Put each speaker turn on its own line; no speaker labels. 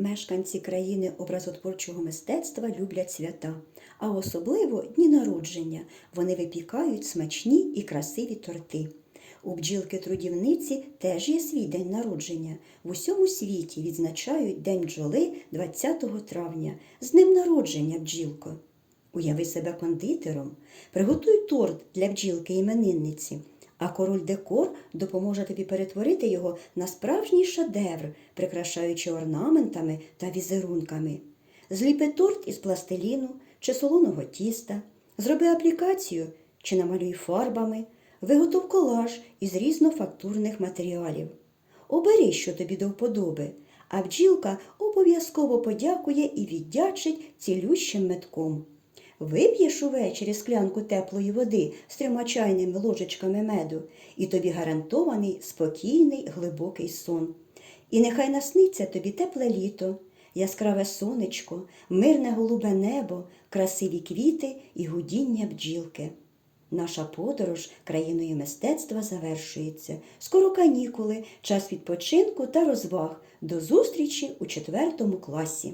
Мешканці країни образотворчого мистецтва люблять свята, а особливо дні народження. Вони випікають смачні і красиві торти. У бджілки-трудівниці теж є свій день народження. В усьому світі відзначають День бджоли 20 травня. З днем народження, бджілко! Уяви себе кондитером, приготуй торт для бджілки іменинниці, а король декор допоможе тобі перетворити його на справжній шедевр, прикрашаючи орнаментами та візерунками. Зліпи торт із пластиліну чи солоного тіста, зроби аплікацію чи намалюй фарбами, виготов колаж із різнофактурних матеріалів. Обери, що тобі до вподоби, а бджілка обов'язково подякує і віддячить цілющим метком. Вип'єш увечері склянку теплої води з трьома чайними ложечками меду, і тобі гарантований спокійний глибокий сон. І нехай насниться тобі тепле літо, яскраве сонечко, мирне голубе небо, красиві квіти і гудіння бджілки. Наша подорож країною мистецтва завершується. Скоро канікули, час відпочинку та розваг. До зустрічі у четвертому класі.